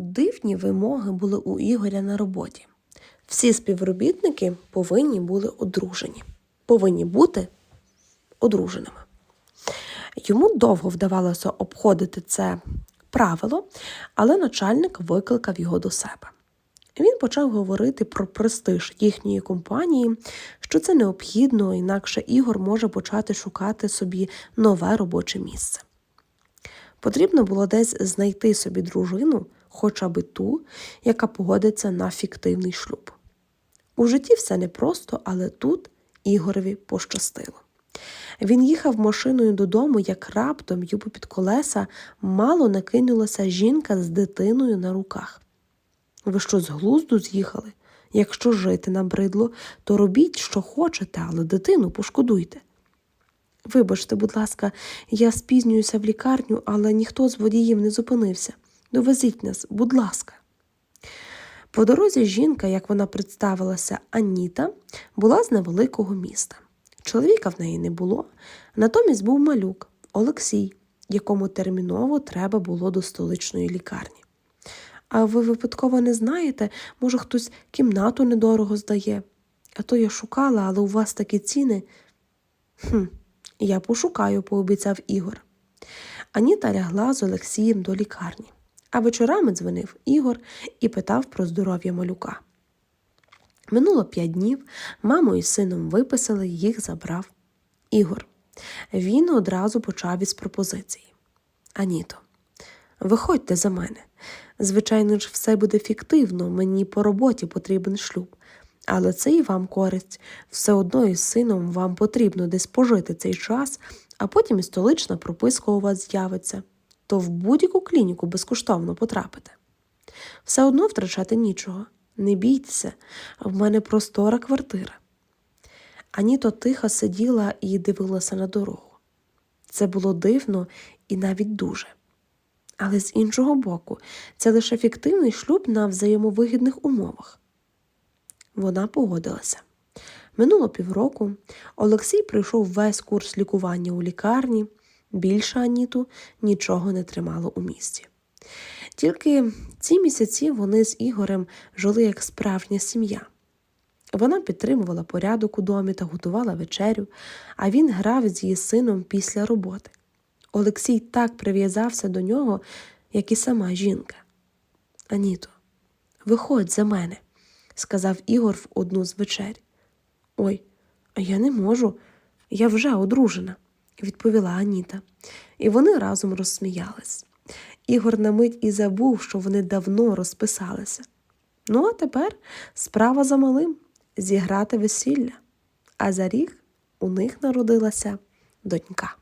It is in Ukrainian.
Дивні вимоги були у Ігоря на роботі. Всі співробітники повинні були одружені, повинні бути одруженими. Йому довго вдавалося обходити це правило, але начальник викликав його до себе. Він почав говорити про престиж їхньої компанії, що це необхідно, інакше Ігор може почати шукати собі нове робоче місце. Потрібно було десь знайти собі дружину, хоча би ту, яка погодиться на фіктивний шлюб. У житті все непросто, але тут Ігорові пощастило. Він їхав машиною додому, як раптом йому під колеса мало накинулася жінка з дитиною на руках. Ви що з глузду з'їхали? Якщо жити набридло, то робіть, що хочете, але дитину пошкодуйте. Вибачте, будь ласка, я спізнююся в лікарню, але ніхто з водіїв не зупинився. Довезіть нас, будь ласка. По дорозі жінка, як вона представилася, Аніта, була з невеликого міста. Чоловіка в неї не було, натомість був малюк Олексій, якому терміново треба було до столичної лікарні. А ви випадково не знаєте, може, хтось кімнату недорого здає. А то я шукала, але у вас такі ціни. Хм, я пошукаю, пообіцяв Ігор. Аніта лягла з Олексієм до лікарні, а вечорами дзвонив Ігор і питав про здоров'я малюка. Минуло п'ять днів, маму і сином виписали, їх забрав Ігор. Він одразу почав із пропозиції. Аніто, виходьте за мене. Звичайно ж, все буде фіктивно, мені по роботі потрібен шлюб. Але це і вам користь. Все одно із сином вам потрібно десь пожити цей час, а потім і столична прописка у вас з'явиться, то в будь-яку клініку безкоштовно потрапите. Все одно втрачати нічого. Не бійтеся, в мене простора квартира. Аніто тихо сиділа і дивилася на дорогу. Це було дивно і навіть дуже. Але з іншого боку, це лише фіктивний шлюб на взаємовигідних умовах. Вона погодилася. Минуло півроку. Олексій пройшов весь курс лікування у лікарні. Більше Аніту нічого не тримало у місті. Тільки ці місяці вони з Ігорем жили як справжня сім'я. Вона підтримувала порядок у домі та готувала вечерю, а він грав з її сином після роботи. Олексій так прив'язався до нього, як і сама жінка. Аніто, виходь за мене, сказав Ігор в одну з вечер. Ой, а я не можу, я вже одружена, відповіла Аніта, і вони разом розсміялись. Ігор на мить і забув, що вони давно розписалися. Ну, а тепер справа за малим зіграти весілля, а за рік у них народилася донька.